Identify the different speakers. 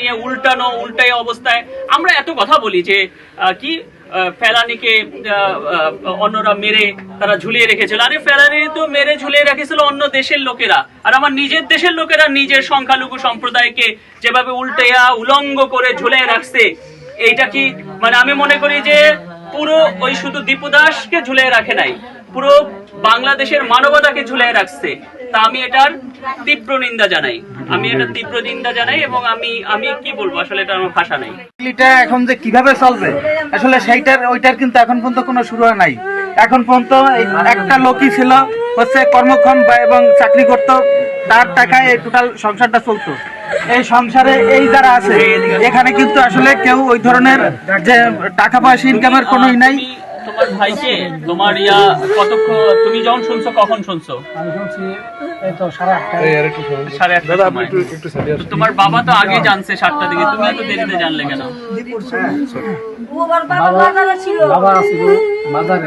Speaker 1: নিয়ে উল্টানো, উল্টাই অবস্থায়। আমরা এত কথা বলি যে কি ফেলানিকে অন্যরা মেরে তারা ঝুলিয়ে রেখেছিল। আরে, ফেলানি তো মেরে ঝুলিয়ে রেখেছিল অন্য দেশের লোকেরা। আর আমার নিজের দেশের লোকেরা নিজের সংখ্যালঘু সম্প্রদায়কে যেভাবে উল্টেয়া উলঙ্গ করে ঝুলিয়ে রাখছে, এইটা কি মানে আমি মনে করি যে, পুরো ওই শুধু দীপু দাসকে ঝুলিয়ে রাখে নাই, পুরো বাংলাদেশের মানবতাকে ঝুলিয়ে রাখছে। তা আমি এটার তীব্র নিন্দা জানাই। আমি এটা তীব্র নিন্দা জানাই এবং আমি আমি কি বলব? আসলে এটা আমার ভাষা নেই।
Speaker 2: এটা এখন যে কীভাবে চলবে? আসলে সেইটার ওইটার কিন্তু এখন পর্যন্ত কোনো শুরু হয় নাই। এখন পর্যন্ত একটা লোকই ছিল হচ্ছে কর্মক্ষম বা এবং চাকরি করতো তার টাকায় এই টোটাল সংসারটা চলতো। এই সংসারে এই যারা আছে এখানে কিন্তু আসলে কেউ ওই ধরনের যে টাকা পয়সা ইনকামের কোনোই নাই।
Speaker 1: তোমার ভাইকে তোমার ইয়া কতক্ষণ তুমি যখন শুনছো কখন শুনছো?
Speaker 3: আমি শুনছি এই তো সাড়ে আটটা
Speaker 1: সাড়ে। তো তোমার বাবা তো আগে জানছে সাতটা দিকে। তুমি এত দেরিতে জানলে কেন?
Speaker 3: বাবা বাবা আছে বাজারে